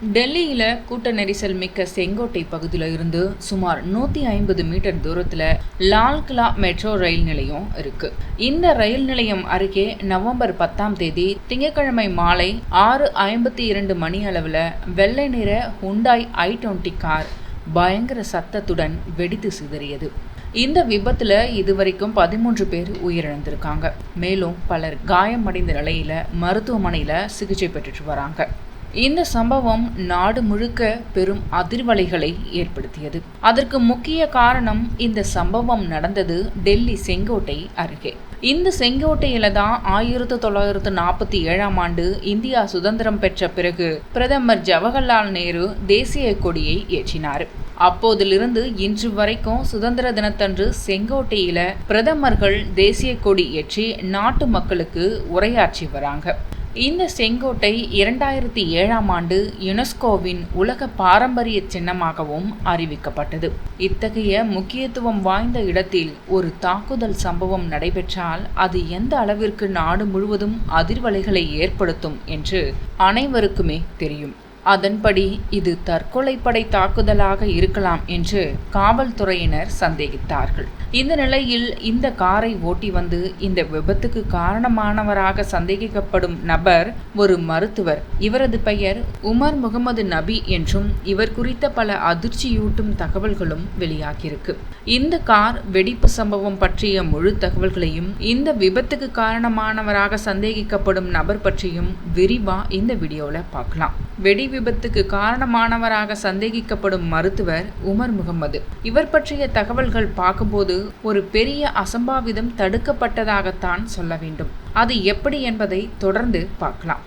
டெல்லியில் கூட்ட நெரிசல் மிக்க செங்கோட்டை பகுதியில் இருந்து சுமார் நூற்றி ஐம்பது மீட்டர் தூரத்தில் லால்கிலா மெட்ரோ ரயில் நிலையம் இருக்கு. இந்த ரயில் நிலையம் அருகே நவம்பர் பத்தாம் தேதி திங்கட்கிழமை மாலை ஆறு ஐம்பத்தி இரண்டு மணி அளவில் வெள்ளை நிற ஹுண்டாய் ஐ டுவெண்ட்டி கார் பயங்கர சத்தத்துடன் வெடித்து சிதறியது. இந்த விபத்துல இதுவரைக்கும் பதிமூன்று பேர் உயிரிழந்திருக்காங்க. மேலும் பலர் காயமடைந்த நிலையில மருத்துவமனையில சிகிச்சை பெற்றுட்டு வராங்க. இந்த சம்பவம் நாடு முழுக்க பெரும் அதிர்வலைகளை ஏற்படுத்தியது. அதற்கு முக்கிய காரணம் இந்த சம்பவம் நடந்தது டெல்லி செங்கோட்டை அருகே. இந்த செங்கோட்டையில தான் ஆயிரத்தி தொள்ளாயிரத்து நாற்பத்தி ஏழாம் ஆண்டு இந்தியா சுதந்திரம் பெற்ற பிறகு பிரதமர் ஜவஹர்லால் நேரு தேசிய கொடியை ஏற்றினார். அப்போதிலிருந்து இன்று வரைக்கும் சுதந்திர தினத்தன்று செங்கோட்டையில பிரதமர்கள் தேசிய கொடி ஏற்றி நாட்டு மக்களுக்கு உரையாற்றி வராங்க. இந்த செங்கோட்டை இரண்டாயிரத்தி ஏழாம் ஆண்டு யுனெஸ்கோவின் உலக பாரம்பரிய சின்னமாகவும் அறிவிக்கப்பட்டது. இத்தகைய முக்கியத்துவம் வாய்ந்த இடத்தில் ஒரு தாக்குதல் சம்பவம் நடைபெற்றால் அது எந்த அளவிற்கு நாடு முழுவதும் அதிர்வலைகளை ஏற்படுத்தும் என்று அனைவருக்குமே தெரியும். அதன்படி இது தற்கொலைப்படை தாக்குதலாக இருக்கலாம் என்று காவல்துறையினர் சந்தேகித்தார்கள். இந்த நிலையில் இந்த காரை ஓட்டி வந்து இந்த விபத்துக்கு காரணமானவராக சந்தேகிக்கப்படும் நபர் ஒரு மருத்துவர். இவரது பெயர் உமர் முகமது நபி என்றும் இவர் குறித்த பல அதிர்ச்சியூட்டும் தகவல்களும் வெளியாகியிருக்கு. இந்த கார் வெடிப்பு சம்பவம் பற்றிய முழு தகவல்களையும் இந்த விபத்துக்கு காரணமானவராக சந்தேகிக்கப்படும் நபர் பற்றியும் விரிவா இந்த வீடியோல பார்க்கலாம். வெடி விபத்துக்கு காரணமானவராக சந்தேகிக்கப்படும் மருத்துவர் உமர் முகமது இவர் பற்றிய தகவல்கள் பார்க்கும்போது ஒரு பெரிய அசம்பாவிதம் தடுக்கப்பட்டதாகத்தான் சொல்ல வேண்டும். அது எப்படி என்பதை தொடர்ந்து பார்க்கலாம்.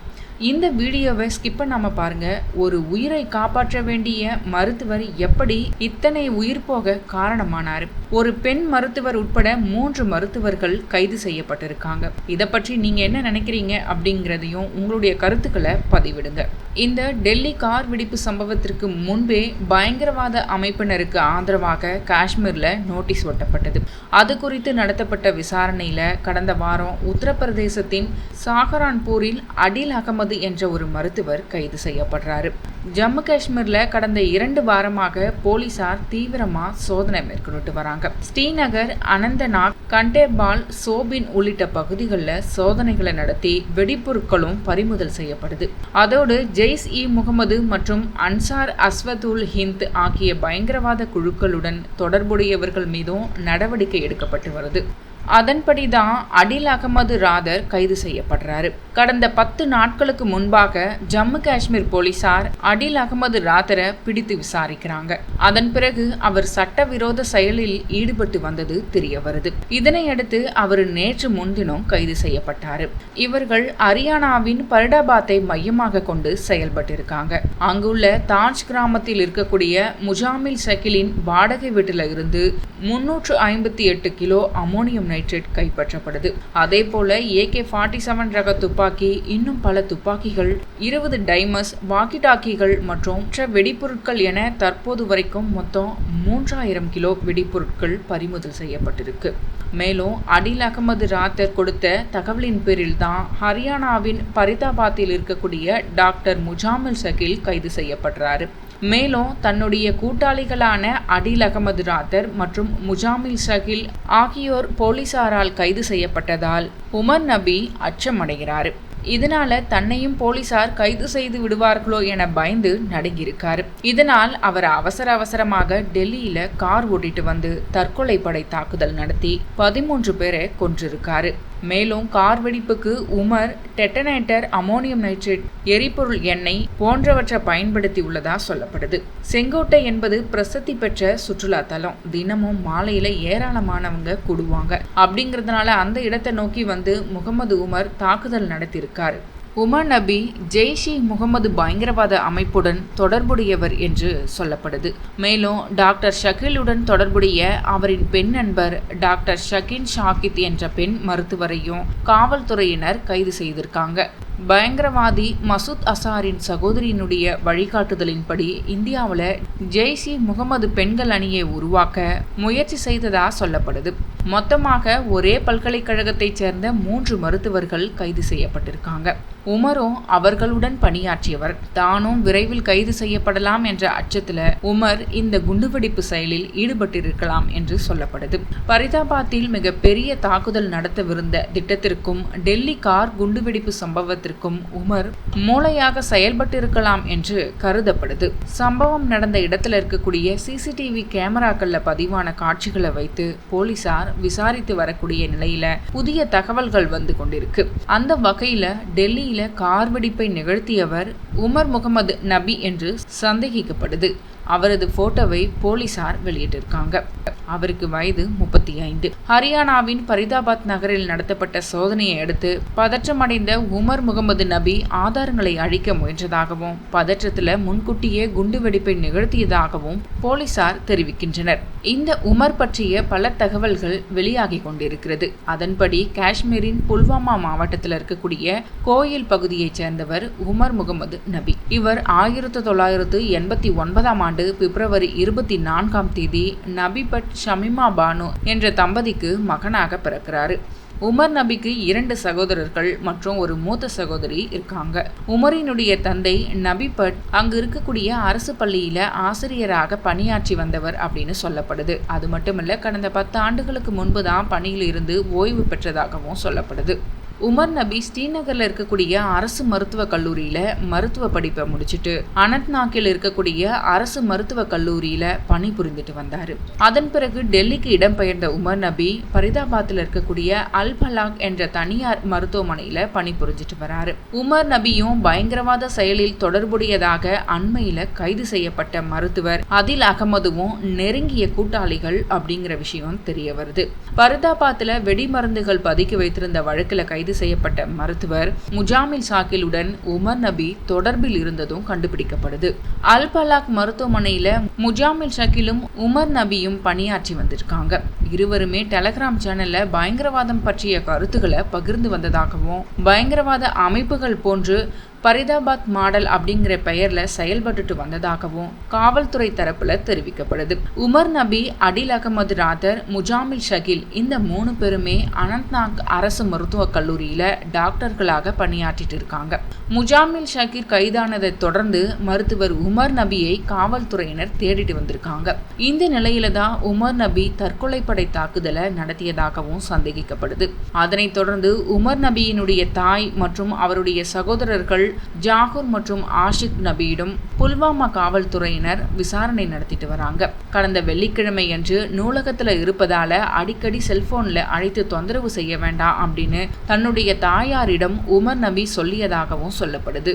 இந்த வீடியோவை ஸ்கிப் பண்ணாமல் பாருங்க. ஒரு உயிரை காப்பாற்ற வேண்டிய மருத்துவர் எப்படி இத்தனை உயிர் போக காரணமானார்? ஒரு பெண் மருத்துவர் உட்பட மூன்று மருத்துவர்கள் கைது செய்யப்பட்டிருக்காங்க. இதை பற்றி நீங்க என்ன நினைக்கிறீங்க அப்படிங்கிறதையும் உங்களுடைய கருத்துக்களை பதிவிடுங்க. இந்த டெல்லி கார் வெடிப்பு சம்பவத்திற்கு முன்பே பயங்கரவாத அமைப்பினருக்கு ஆதரவாக காஷ்மீர்ல நோட்டீஸ் ஒட்டப்பட்டது. அது குறித்து நடத்தப்பட்ட விசாரணையில கடந்த வாரம் உத்தரப்பிரதேசத்தின் சாகரான்பூரில் அடில் அகமது என்ற ஒரு மருத்துவர் கைது செய்யப்படுறாரு. ஜம்மு காஷ்மீர்ல கடந்த இரண்டு வாரமாக போலீசார் தீவிரமா சோதனை மேற்கொண்டு வராங்க. ஸ்ரீநகர் அனந்தநாக் கண்டேபால் சோபின் உள்ளிட்ட பகுதிகளில் சோதனைகளை நடத்தி வெடிப்பொருட்களும் பறிமுதல் செய்யப்படுது. அதோடு ஜெய்ஸ் இ முகமது மற்றும் அன்சார் அஸ்வதுல் ஹிந்த் ஆகிய பயங்கரவாத குழுக்களுடன் தொடர்புடையவர்கள் மீதும் நடவடிக்கை எடுக்கப்பட்டு வருது. அதன்படி தான் அடில் அகமது ராதர் கைது செய்யப்படுறாரு. கடந்த பத்து நாட்களுக்கு முன்பாக ஜம்மு காஷ்மீர் போலீசார் அடில் அகமது ராதரை பிடித்து விசாரிக்கிறாங்க. அதன் பிறகு அவர் சட்டவிரோத செயலில் ஈடுபட்டு வந்தது தெரிய வருது. இதனையடுத்து அவர் நேற்று முன்தினம் கைது செய்யப்பட்டாரு. இவர்கள் ஹரியானாவின் பரிடாபாத்தை மையமாக கொண்டு செயல்பட்டிருக்காங்க. அங்குள்ள தாஜ் கிராமத்தில் இருக்கக்கூடிய முஜாமில் சக்கிலின் வாடகை வீட்டில் இருந்து முன்னூற்று ஐம்பத்தி எட்டு கிலோ அமோனியம் நைட்ரேட் கைப்பற்றப்படுது. அதே போல ஏகே ஃபார்ட்டி செவன் ரக துப்பாக்கி இன்னும் பல துப்பாக்கிகள் இருபது டைமஸ் வாக்கி டாக்கிகள் மற்றும் மற்ற வெடிப்பொருட்கள் என தற்போது வரைக்கும் மொத்தம் மூன்றாயிரம் கிலோ வெடிப்பொருட்கள் பறிமுதல் செய்யப்பட்டிருக்கு. மேலும் அடில் அகமது ராத்தர் கொடுத்த தகவலின் பேரில் தான் ஹரியானாவின் பரிதாபாத்தில் இருக்கக்கூடிய டாக்டர் முஜாமில் சகில் கைது செய்யப்படுறாரு. மேலும் தன்னுடைய கூட்டாளிகளான அடில் அகமது ராத்தர் மற்றும் முஜாமில் ஷகில் ஆகியோர் போலீசாரால் கைது செய்யப்பட்டதால் உமர் நபி அச்சமடைகிறார். இதனால தன்னையும் போலீசார் கைது செய்து விடுவார்களோ என பயந்து நடுங்கியிருக்கார். இதனால் அவர் அவசர அவசரமாக டெல்லியில கார் ஓட்டிட்டு வந்து தற்கொலை படை தாக்குதல் நடத்தி பதிமூன்று பேரை கொன்றிருக்காரு. மேலும் கார் வெடிப்புக்கு உமர் டெட்டனேட்டர் அமோனியம் நைட்ரேட் எரிபொருள் எண்ணெய் போன்றவற்றை பயன்படுத்தி உள்ளதா சொல்லப்படுது. செங்கோட்டை என்பது பிரசித்தி பெற்ற சுற்றுலா தலம். தினமும் மாலையில ஏராளமானவங்க கூடுவாங்க. அப்படிங்கறதுனால அந்த இடத்தை நோக்கி வந்து முகமது உமர் தாக்குதல் நடத்தியிருக்காரு. உமர் நபி ஜெய்ஷி முகமது பயங்கரவாத அமைப்புடன் தொடர்புடையவர் என்று சொல்லப்படுது. மேலும் டாக்டர் ஷகிலுடன் தொடர்புடைய அவரின் பெண் நண்பர் டாக்டர் ஷகின் ஷாகித் என்ற பெண் மருத்துவரையும் காவல்துறையினர் கைது செய்திருக்காங்க. பயங்கரவாதி மசூத் அசாரின் சகோதரியினுடைய வழிகாட்டுதலின்படி இந்தியாவில் ஜெய்ஷி முகமது பெண்கள் அணியை உருவாக்க முயற்சி செய்ததா சொல்லப்படுது. மொத்தமாக ஒரே பல்கலைக்கழகத்தைச் சேர்ந்த மூன்று மருத்துவர்கள் கைது செய்யப்பட்டிருக்காங்க. உமரும் அவர்களுடன் பணியாற்றியவர். தானும் விரைவில் கைது செய்யப்படலாம் என்ற அச்சத்துல உமர் இந்த குண்டுவெடிப்பு செயலில் ஈடுபட்டிருக்கலாம் என்று சொல்லப்படுது. பரிதாபாத்தில் மிக பெரிய தாக்குதல் நடத்தவிருந்த திட்டத்திற்கும் டெல்லி கார் குண்டுவெடிப்பு சம்பவத்திற்கும் உமர் மூளையாக செயல்பட்டிருக்கலாம் என்று கருதப்படுது. சம்பவம் நடந்த இடத்துல இருக்கக்கூடிய சிசிடிவி கேமராக்கள்ல பதிவான காட்சிகளை வைத்து போலீசார் விசாரித்து வரக்கூடிய நிலையில புதிய தகவல்கள் வந்து கொண்டிருக்கு. அந்த வகையில டெல்லியில கார் வெடிப்பை நிகழ்த்தியவர் உமர் முகமது நபி என்று சந்தேகிக்கப்படுது. அவரது போட்டோவை போலீசார் வெளியிட்டிருக்காங்க. அவருக்கு வயது முப்பத்தி ஐந்து. ஹரியானாவின் பரிதாபாத் நகரில் நடத்தப்பட்ட சோதனையை அடுத்து பதற்றமடைந்த உமர் முகமது நபி ஆதாரங்களை அழிக்க முயன்றதாகவும் பதற்றத்தில் முன்கூட்டியே குண்டுவெடிப்பை நிகழ்த்தியதாகவும் போலீசார் தெரிவிக்கின்றனர். இந்த உமர் பற்றிய பல தகவல்கள் வெளியாகி கொண்டிருக்கிறது. அதன்படி காஷ்மீரின் புல்வாமா மாவட்டத்தில் இருக்கக்கூடிய கோயில் பகுதியைச் சேர்ந்தவர் உமர் முகமது நபி. இவர் ஆயிரத்தி தொள்ளாயிரத்து எண்பத்தி ஒன்பதாம் ஆண்டு பிப்ரவரி இருபத்தி நான்காம் தேதி நபிபட் ஷமிமா பானு என்ற தம்பதிக்கு மகனாக பிறக்கிறாரு. உமர் நபிக்கு இரண்டு சகோதரர்கள் மற்றும் ஒரு மூத்த சகோதரி இருக்காங்க. உமரினுடைய தந்தை நபி பட் அங்கு இருக்கக்கூடிய அரசு பள்ளியில ஆசிரியராக பணியாற்றி வந்தவர் அப்படின்னு சொல்லப்படுது. அது மட்டுமல்ல கடந்த பத்து ஆண்டுகளுக்கு முன்பு தான் பணியில் இருந்து ஓய்வு பெற்றதாகவும் சொல்லப்படுது. உமர் நபி ஸ்ரீநகர்ல இருக்கக்கூடிய அரசு மருத்துவக் கல்லூரியில மருத்துவ படிப்பை முடிச்சுட்டு அனந்த்நாக்கில் இருக்கக்கூடிய அரசு மருத்துவக் கல்லூரியில பணி புரிந்துட்டு வந்தாரு. அதன் பிறகு டெல்லிக்கு இடம்பெயர்ந்த உமர் நபி பரிதாபாத்தில் இருக்கக்கூடிய அல் பலாக் என்ற தனியார் மருத்துவமனையில பணி புரிஞ்சிட்டு வராரு. உமர் நபியும் பயங்கரவாத செயலில் தொடர்புடையதாக அண்மையில கைது செய்யப்பட்ட மருத்துவர் அதில் அகமதுவும் நெருங்கிய கூட்டாளிகள் அப்படிங்கிற விஷயம் தெரிய வருது. பரிதாபாத்தில் வெடிமருந்துகள் பதுக்கி வைத்திருந்த வழக்கில் கைது கைது செய்யப்பட்ட மருத்துவர் முஜாமில் சாக்கிலுடன் உமர் நபி தொடர்பில் இருந்ததும் கண்டுபிடிக்கப்படுது. அல் பலாக் மருத்துவமனையில முஜாமில் ஷக்கிலும் உமர் நபியும் பணியாற்றி வந்திருக்காங்க. இருவருமே டெலகிராம் சேனல்ல பயங்கரவாதம் பற்றிய கருத்துக்களை பகிர்ந்து வந்ததாகவும் பயங்கரவாத அமைப்புகள் போன்று பரிதாபாத் மாடல் அப்படிங்கிற பெயர்ல செயல்பட்டுட்டு வந்ததாகவும் காவல்துறை தரப்புல தெரிவிக்கப்படுது. உமர் நபி அடில் அகமது ராதர் முஜாமில் ஷகில் இந்த மூணு பேருமே அனந்த்நாக் அரசு மருத்துவக் கல்லூரியில டாக்டர்களாக பணியாற்றிட்டு இருக்காங்க. முஜாமில் ஷகீர் கைதானதை தொடர்ந்து மருத்துவர் உமர் நபியை காவல்துறையினர் தேடிட்டு வந்திருக்காங்க. இந்த நிலையில தான் உமர் நபி தற்கொலைப்படை தாக்குதலை நடத்தியதாகவும் சந்தேகிக்கப்படுது. அதனைத் தொடர்ந்து உமர் நபியினுடைய தாய் மற்றும் அவருடைய சகோதரர்கள் ஜாகூர் மற்றும் ஆஷிக் நபியிடம் புல்வாமா காவல்துறையினர் விசாரணை நடத்திட்டு வராங்க. கடந்த வெள்ளிக்கிழமை அன்று நூலகத்துல இருப்பதால அடிக்கடி செல்போன்ல அழைத்து தொந்தரவு செய்ய வேண்டாம் அப்படின்னு தன்னுடைய தாயாரிடம் உமர் நபி சொல்லியதாகவும் சொல்லப்படுது.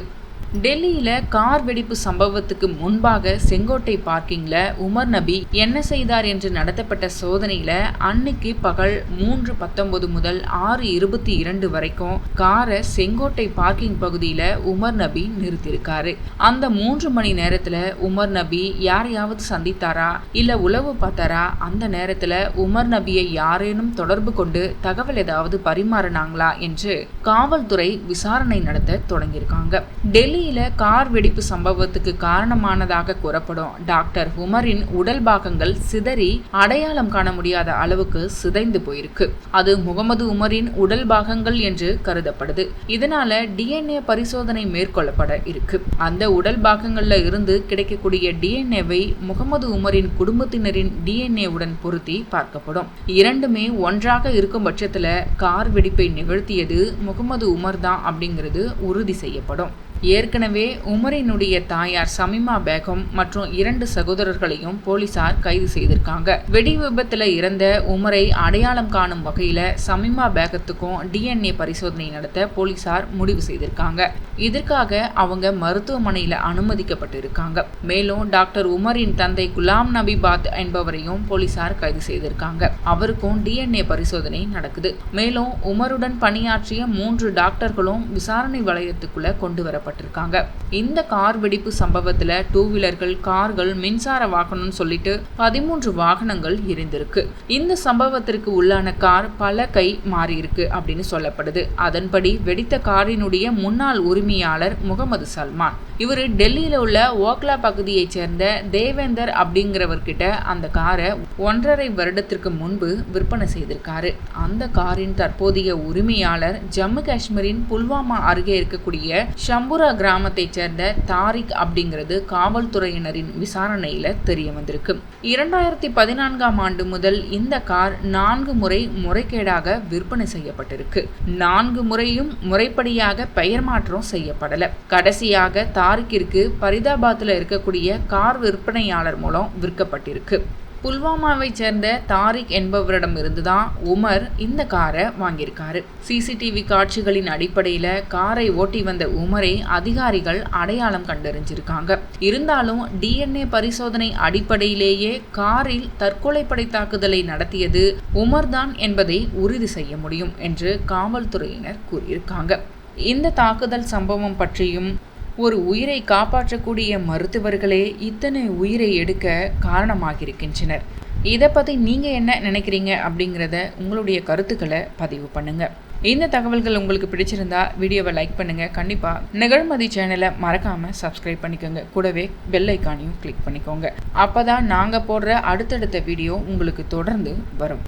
டெல்லியில கார் வெடிப்பு சம்பவத்துக்கு முன்பாக செங்கோட்டை பார்க்கிங்ல உமர் நபி என்ன செய்தார் என்று நடத்தப்பட்ட சோதனையில அன்னைக்கு பகல் மூன்று பத்தொன்பது முதல் ஆறு இருபத்தி இரண்டு வரைக்கும் காரை செங்கோட்டை பார்க்கிங் பகுதியில உமர் நபி நிறுத்தியிருக்காரு. அந்த மூன்று மணி நேரத்துல உமர் நபி யாரையாவது சந்தித்தாரா? இல்ல உளவு பார்த்தாரா? அந்த நேரத்துல உமர் நபியை யாரேனும் தொடர்பு கொண்டு தகவல் ஏதாவது பரிமாறினாங்களா? என்று காவல்துறை விசாரணை நடத்த தொடங்கியிருக்காங்க. டெல்லி டெல்லியில் கார் வெடிப்பு சம்பவத்துக்கு காரணமானதாக கூறப்படும் டாக்டர் உமரின் உடல் பாகங்கள் சிதறி அடையாளம் காண முடியாத அளவுக்கு சிதைந்து போயிருக்கு. அது முகமது உமரின் உடல் பாகங்கள் என்று கருதப்படுது. இதனால டிஎன்ஏ பரிசோதனை மேற்கொள்ளப்பட இருக்கு. அந்த உடல் பாகங்கள்ல இருந்து கிடைக்கக்கூடிய டிஎன்ஏவை முகமது உமரின் குடும்பத்தினரின் டிஎன்ஏ உடன் பொருத்தி பார்க்கப்படும். இரண்டுமே ஒன்றாக இருக்கும் பட்சத்துல கார் வெடிப்பை நிகழ்த்தியது முகமது உமர் தான் அப்படிங்கிறது உறுதி செய்யப்படும். ஏற்கனவே உமரினுடைய தாயார் சமிமா பேகம் மற்றும் இரண்டு சகோதரர்களையும் போலீசார் கைது செய்திருக்காங்க. வெடி விபத்தில் இறந்த உமரை அடையாளம் காணும் வகையில சமிமா பேகத்துக்கும் டிஎன்ஏ பரிசோதனை நடத்த போலீசார் முடிவு செய்திருக்காங்க. இதற்காக அவங்க மருத்துவமனையில அனுமதிக்கப்பட்டு இருக்காங்க மேலும் டாக்டர் உமரின் தந்தை குலாம் நபி பாத் என்பவரையும் போலீசார் கைது செய்திருக்காங்க. அவருக்கும் டிஎன்ஏ பரிசோதனை நடக்குது. மேலும் உமருடன் பணியாற்றிய மூன்று டாக்டர்களும் விசாரணை வளையத்துக்குள்ள கொண்டு வரப்பட்டு பாதிக்கப்பட்டிருக்காங்க இந்த கார் வெடிப்பு சம்பவத்துல டூ வீலர்கள் கார்கள் மின்சார வாகனம்னு சொல்லிட்டு பதிமூன்று வாகனங்கள் இருந்திருக்கு இந்த சம்பவத்திற்கு உள்ளான கார் பல கை மாறியிருக்கு அப்படின்னு சொல்லப்படுது. அதன்படி வெடித்த காரினுடைய முன்னாள் உரிமையாளர் முகமது சல்மான். இவர் டெல்லியில உள்ள ஓக்லா பகுதியைச் சேர்ந்த தேவேந்தர் அப்படிங்கிறவர்கிட்ட அந்த காரை ஒன்றரை வருடத்திற்கு முன்பு விற்பனை செய்திருக்காரு. அந்த காரின் தற்போதைய உரிமையாளர் ஜம்மு காஷ்மீரின் புல்வாமா அருகே இருக்கக்கூடிய ஷம்பு ஷம்புரா கிராமத்தைச் சேர்ந்த தாரிக் அப்படிங்கிறது காவல்துறையினரின் விசாரணையில தெரிய வந்திருக்கு. இரண்டாயிரத்தி பதினான்காம் ஆண்டு முதல் இந்த கார் நான்கு முறை முறைகேடாக விற்பனை செய்யப்பட்டிருக்கு. நான்கு முறையும் முறைப்படியாக பெயர் மாற்றம் செய்யப்படல. கடைசியாக தாரிக்கிற்கு பரிதாபாத்தில் இருக்கக்கூடிய கார் விற்பனையாளர் மூலம் விற்கப்பட்டிருக்கு. புல்வாமாவை சேர்ந்த தாரிக் என்பவரிடம் இருந்துதான் உமர் இந்த காரை வாங்கியிருக்காரு. சிசிடிவி காட்சிகளின் அடிப்படையில் காரை ஓட்டி வந்த உமரை அதிகாரிகள் அடையாளம் கண்டறிஞ்சிருக்காங்க. இருந்தாலும் டிஎன்ஏ பரிசோதனை அடிப்படையிலேயே காரில் தற்கொலைப்படை தாக்குதலை நடத்தியது உமர்தான் என்பதை உறுதி செய்ய முடியும் என்று காவல்துறையினர் கூறியிருக்காங்க. இந்த தாக்குதல் சம்பவம் பற்றியும் ஒரு உயிரை காப்பாற்றக்கூடிய மருத்துவர்களே இத்தனை உயிரை எடுக்க காரணமாகியிருக்கின்றனர். இதை பற்றி நீங்கள் என்ன நினைக்கிறீங்க அப்படிங்கிறத உங்களுடைய கருத்துக்களை பதிவு பண்ணுங்கள் இந்த தகவல்கள் உங்களுக்கு பிடிச்சிருந்தா வீடியோவை லைக் பண்ணுங்கள் கண்டிப்பாக நிகழ்மதி சேனலை மறக்காமல் சப்ஸ்கிரைப் பண்ணிக்கோங்க. கூடவே பெல் ஐக்கானையும் கிளிக் பண்ணிக்கோங்க. அப்போ தான் நாங்கள் போடுற அடுத்தடுத்த வீடியோ உங்களுக்கு தொடர்ந்து வரும்.